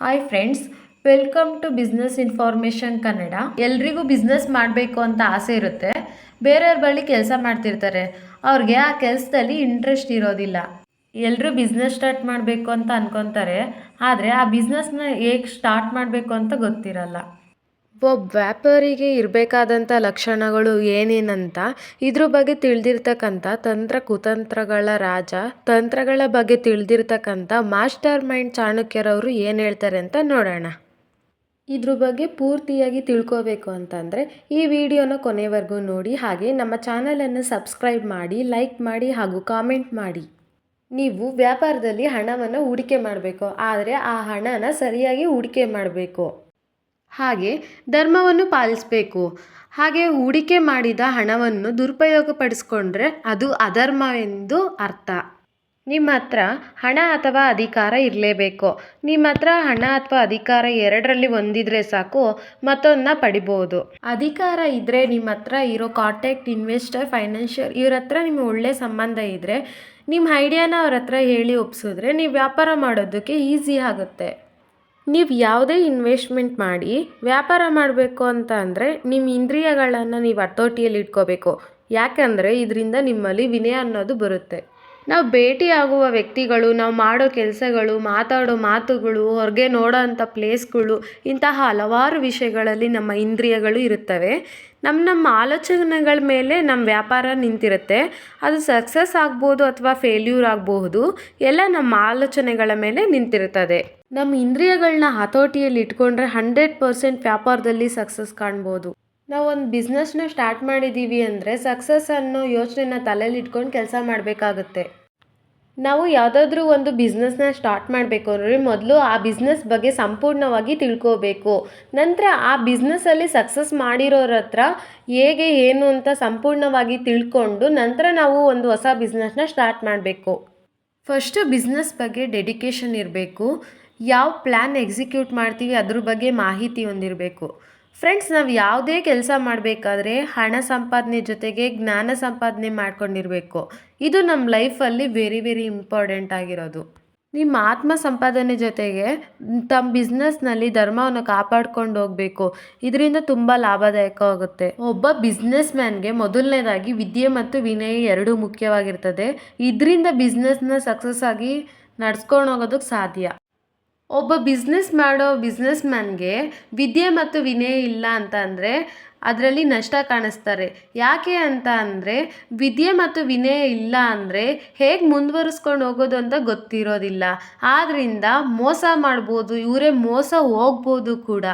Hi friends welcome to business information Kannada ಎಲ್ರಿಗೂ business ಮಾಡಬೇಕು ಅಂತ ಆಸೆ ಇರುತ್ತೆ. ಬೇರೆಯವ್ರ ಬಳಿ ಕೆಲಸ ಮಾಡ್ತಿರ್ತಾರೆ. ಅವ್ರಿಗೆ ಆ ಕೆಲಸದಲ್ಲಿ ಇಂಟ್ರೆಸ್ಟ್ ಇರೋದಿಲ್ಲ. ಎಲ್ಲರೂ ಬಿಸ್ನೆಸ್ ಸ್ಟಾರ್ಟ್ ಮಾಡಬೇಕು ಅಂತ ಅನ್ಕೊತಾರೆ. ಆದರೆ ಆ ಬಿಸ್ನೆಸ್ನ ಹೇಗೆ ಸ್ಟಾರ್ಟ್ ಮಾಡಬೇಕು ಅಂತ ಗೊತ್ತಿರಲ್ಲ. ಒಬ್ಬ ವ್ಯಾಪಾರಿಗೆ ಇರಬೇಕಾದಂಥ ಲಕ್ಷಣಗಳು ಏನೇನಂತ ಇದ್ರ ಬಗ್ಗೆ ತಿಳಿದಿರ್ತಕ್ಕಂಥ ತಂತ್ರ ಕುತಂತ್ರಗಳ ರಾಜ, ತಂತ್ರಗಳ ಬಗ್ಗೆ ತಿಳಿದಿರ್ತಕ್ಕಂಥ ಮಾಸ್ಟರ್ ಮೈಂಡ್ ಚಾಣಕ್ಯರವರು ಏನು ಹೇಳ್ತಾರೆ ಅಂತ ನೋಡೋಣ. ಇದ್ರ ಬಗ್ಗೆ ಪೂರ್ತಿಯಾಗಿ ತಿಳ್ಕೋಬೇಕು ಅಂತಂದರೆ ಈ ವಿಡಿಯೋನ ಕೊನೆವರೆಗೂ ನೋಡಿ, ಹಾಗೆ ನಮ್ಮ ಚಾನಲನ್ನು ಸಬ್ಸ್ಕ್ರೈಬ್ ಮಾಡಿ, ಲೈಕ್ ಮಾಡಿ ಹಾಗೂ ಕಾಮೆಂಟ್ ಮಾಡಿ. ನೀವು ವ್ಯಾಪಾರದಲ್ಲಿ ಹಣವನ್ನು ಹೂಡಿಕೆ ಮಾಡಬೇಕು, ಆದರೆ ಆ ಹಣನ ಸರಿಯಾಗಿ ಹೂಡಿಕೆ ಮಾಡಬೇಕು. ಹಾಗೆ ಧರ್ಮವನ್ನು ಪಾಲಿಸಬೇಕು. ಹಾಗೆ ಹೂಡಿಕೆ ಮಾಡಿದ ಹಣವನ್ನು ದುರುಪಯೋಗಪಡಿಸ್ಕೊಂಡ್ರೆ ಅದು ಅಧರ್ಮವೆಂದು ಅರ್ಥ. ನಿಮ್ಮ ಹತ್ರ ಹಣ ಅಥವಾ ಅಧಿಕಾರ ಇರಲೇಬೇಕು. ನಿಮ್ಮ ಹತ್ರ ಹಣ ಅಥವಾ ಅಧಿಕಾರ ಎರಡರಲ್ಲಿ ಒಂದಿದ್ರೆ ಸಾಕು ಮತ್ತೊಂದನ್ನ ಪಡಿಬೋದು. ಅಧಿಕಾರ ಇದ್ದರೆ ನಿಮ್ಮ ಹತ್ರ ಇರೋ ಕಾಂಟ್ಯಾಕ್ಟ್ ಇನ್ವೆಸ್ಟರ್ ಫೈನಾನ್ಷಿಯಲ್ ಇವ್ರ ಹತ್ರ ನಿಮ್ಮ ಒಳ್ಳೆ ಸಂಬಂಧ ಇದ್ದರೆ ನಿಮ್ಮ ಐಡಿಯಾನ ಅವ್ರ ಹತ್ರ ಹೇಳಿ ಒಪ್ಸಿದ್ರೆ, ನೀವು ವ್ಯಾಪಾರ ಮಾಡೋದಕ್ಕೆ ಈಸಿ ಆಗುತ್ತೆ. ನೀವು ಯಾವುದೇ ಇನ್ವೆಸ್ಟ್ಮೆಂಟ್ ಮಾಡಿ ವ್ಯಾಪಾರ ಮಾಡಬೇಕು ಅಂತ ಅಂದರೆ ನಿಮ್ಮ ಇಂದ್ರಿಯಗಳನ್ನು ನೀವು ಹತೋಟಿಯಲ್ಲಿ ಇಟ್ಕೋಬೇಕು. ಯಾಕೆಂದರೆ ಇದರಿಂದ ನಿಮ್ಮಲ್ಲಿ ವಿನಯ ಅನ್ನೋದು ಬರುತ್ತೆ. ನಾವು ಭೇಟಿಯಾಗುವ ವ್ಯಕ್ತಿಗಳು, ನಾವು ಮಾಡೋ ಕೆಲಸಗಳು, ಮಾತಾಡೋ ಮಾತುಗಳು, ಹೊರಗೆ ನೋಡೋ ಅಂಥ ಪ್ಲೇಸ್ಗಳು, ಇಂತಹ ಹಲವಾರು ವಿಷಯಗಳಲ್ಲಿ ನಮ್ಮ ಇಂದ್ರಿಯಗಳು ಇರುತ್ತವೆ. ನಮ್ಮ ನಮ್ಮ ಆಲೋಚನೆಗಳ ಮೇಲೆ ನಮ್ಮ ವ್ಯಾಪಾರ ನಿಂತಿರುತ್ತೆ. ಅದು ಸಕ್ಸಸ್ ಆಗ್ಬೋದು ಅಥವಾ ಫೇಲ್ಯೂರ್ ಆಗಬಹುದು, ಎಲ್ಲ ನಮ್ಮ ಆಲೋಚನೆಗಳ ಮೇಲೆ ನಿಂತಿರುತ್ತದೆ. ನಮ್ಮ ಇಂದ್ರಿಯಗಳನ್ನ ಹತೋಟಿಯಲ್ಲಿ ಇಟ್ಕೊಂಡ್ರೆ ಹಂಡ್ರೆಡ್ ಪರ್ಸೆಂಟ್ ವ್ಯಾಪಾರದಲ್ಲಿ ಸಕ್ಸಸ್ ಕಾಣ್ಬೋದು. ನಾವು ಒಂದು ಬಿಸ್ನೆಸ್ನ ಸ್ಟಾರ್ಟ್ ಮಾಡಿದ್ದೀವಿ ಅಂದರೆ ಸಕ್ಸಸ್ ಅನ್ನೋ ಯೋಚನೆನ ತಲೆಯಲ್ಲಿ ಇಟ್ಕೊಂಡು ಕೆಲಸ ಮಾಡಬೇಕಾಗುತ್ತೆ. ನಾವು ಯಾವುದಾದ್ರೂ ಒಂದು ಬಿಸ್ನೆಸ್ನ ಸ್ಟಾರ್ಟ್ ಮಾಡಬೇಕು ಅಂದರೆ ಮೊದಲು ಆ ಬಿಸ್ನೆಸ್ ಬಗ್ಗೆ ಸಂಪೂರ್ಣವಾಗಿ ತಿಳ್ಕೋಬೇಕು. ನಂತರ ಆ ಬಿಸ್ನೆಸ್ಸಲ್ಲಿ ಸಕ್ಸಸ್ ಮಾಡಿರೋರ ಹತ್ರ ಹೇಗೆ, ಏನು ಅಂತ ಸಂಪೂರ್ಣವಾಗಿ ತಿಳ್ಕೊಂಡು ನಂತರ ನಾವು ಒಂದು ಹೊಸ ಬಿಸ್ನೆಸ್ನ ಸ್ಟಾರ್ಟ್ ಮಾಡಬೇಕು. ಫಸ್ಟು ಬಿಸ್ನೆಸ್ ಬಗ್ಗೆ ಡೆಡಿಕೇಶನ್ ಇರಬೇಕು. ಯಾವ ಪ್ಲ್ಯಾನ್ ಎಕ್ಸಿಕ್ಯೂಟ್ ಮಾಡ್ತೀವಿ ಅದ್ರ ಬಗ್ಗೆ ಮಾಹಿತಿ ಹೊಂದಿರಬೇಕು. ಫ್ರೆಂಡ್ಸ್ ನಾವು ಯಾವುದೇ ಕೆಲಸ ಮಾಡಬೇಕಾದ್ರೆ ಹಣ ಸಂಪಾದನೆ ಜೊತೆಗೆ ಜ್ಞಾನ ಸಂಪಾದನೆ ಮಾಡ್ಕೊಂಡಿರಬೇಕು. ಇದು ನಮ್ಮ ಲೈಫಲ್ಲಿ ವೆರಿ ವೆರಿ ಇಂಪಾರ್ಟೆಂಟ್ ಆಗಿರೋದು. ನಿಮ್ಮ ಆತ್ಮ ಸಂಪಾದನೆ ಜೊತೆಗೆ ತಮ್ಮ ಬಿಸ್ನೆಸ್ನಲ್ಲಿ ಧರ್ಮವನ್ನು ಕಾಪಾಡ್ಕೊಂಡು ಹೋಗಬೇಕು. ಇದರಿಂದ ತುಂಬ ಲಾಭದಾಯಕವಾಗುತ್ತೆ ಒಬ್ಬ ಬಿಸ್ನೆಸ್ ಮ್ಯಾನ್ಗೆ ಮೊದಲನೇದಾಗಿ ವಿದ್ಯೆ ಮತ್ತು ವಿನಯ ಎರಡೂ ಮುಖ್ಯವಾಗಿರ್ತದೆ. ಇದರಿಂದ ಬಿಸ್ನೆಸ್ನ ಸಕ್ಸಸ್ ಆಗಿ ನಡ್ಸ್ಕೊಂಡು ಹೋಗೋದಕ್ಕೆ ಸಾಧ್ಯ. ಒಬ್ಬ ಬಿಸ್ನೆಸ್ ಮಾಡೋ ಬಿಸ್ನೆಸ್ ಮ್ಯಾನ್ಗೆ ವಿದ್ಯೆ ಮತ್ತು ವಿನಯ ಇಲ್ಲ ಅಂತ ಅಂದರೆ ಅದರಲ್ಲಿ ನಷ್ಟ ಕಾಣಿಸ್ತಾರೆ. ಯಾಕೆ ಅಂತ ಅಂದರೆ ವಿದ್ಯೆ ಮತ್ತು ವಿನಯ ಇಲ್ಲ ಅಂದರೆ ಹೇಗೆ ಮುಂದುವರಿಸ್ಕೊಂಡು ಹೋಗೋದು ಅಂತ ಗೊತ್ತಿರೋದಿಲ್ಲ. ಆದ್ದರಿಂದ ಮೋಸ ಮಾಡ್ಬೋದು, ಇವರೇ ಮೋಸ ಹೋಗ್ಬೋದು ಕೂಡ.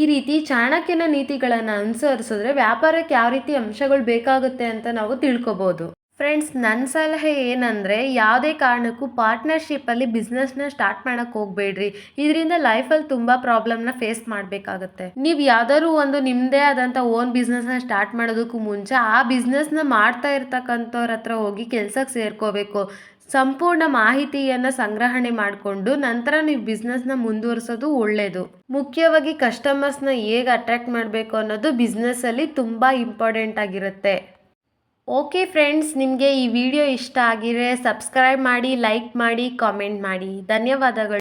ಈ ರೀತಿ ಚಾಣಕ್ಯನ ನೀತಿಗಳನ್ನು ಅನುಸರಿಸಿದ್ರೆ ವ್ಯಾಪಾರಕ್ಕೆ ಯಾವ ರೀತಿ ಅಂಶಗಳು ಬೇಕಾಗುತ್ತೆ ಅಂತ ನಾವು ತಿಳ್ಕೊಬೋದು. ಫ್ರೆಂಡ್ಸ್ ನನ್ನ ಸಲಹೆ ಏನಂದರೆ ಯಾವುದೇ ಕಾರಣಕ್ಕೂ ಪಾರ್ಟ್ನರ್ಶಿಪ್ಪಲ್ಲಿ ಬಿಸ್ನೆಸ್ನ ಸ್ಟಾರ್ಟ್ ಮಾಡೋಕ್ಕೆ ಹೋಗಬೇಡ್ರಿ. ಇದರಿಂದ ಲೈಫಲ್ಲಿ ತುಂಬ ಪ್ರಾಬ್ಲಮ್ನ ಫೇಸ್ ಮಾಡಬೇಕಾಗತ್ತೆ. ನೀವು ಯಾವ್ದಾದ್ರು ಒಂದು ನಿಮ್ಮದೇ ಆದಂಥ ಓನ್ ಬಿಸ್ನೆಸ್ನ ಸ್ಟಾರ್ಟ್ ಮಾಡೋದಕ್ಕೂ ಮುಂಚೆ ಆ ಬಿಸ್ನೆಸ್ನ ಮಾಡ್ತಾ ಇರ್ತಕ್ಕಂಥವ್ರ ಹತ್ರ ಹೋಗಿ ಕೆಲಸಕ್ಕೆ ಸೇರ್ಕೋಬೇಕು. ಸಂಪೂರ್ಣ ಮಾಹಿತಿಯನ್ನು ಸಂಗ್ರಹಣೆ ಮಾಡಿಕೊಂಡು ನಂತರ ನೀವು ಬಿಸ್ನೆಸ್ನ ಮುಂದುವರಿಸೋದು ಒಳ್ಳೆಯದು ಮುಖ್ಯವಾಗಿ ಕಸ್ಟಮರ್ಸ್ನ ಹೇಗೆ ಅಟ್ರ್ಯಾಕ್ಟ್ ಮಾಡಬೇಕು ಅನ್ನೋದು ಬಿಸ್ನೆಸ್ಸಲ್ಲಿ ತುಂಬ ಇಂಪಾರ್ಟೆಂಟ್ ಆಗಿರುತ್ತೆ. ಓಕೆ ಫ್ರೆಂಡ್ಸ್ ನಿಮಗೆ ಈ ವಿಡಿಯೋ ಇಷ್ಟ ಆಗಿದ್ರೆ ಸಬ್ಸ್ಕ್ರೈಬ್ ಮಾಡಿ ಲೈಕ್ ಮಾಡಿ ಕಾಮೆಂಟ್ ಮಾಡಿ. ಧನ್ಯವಾದಗಳು.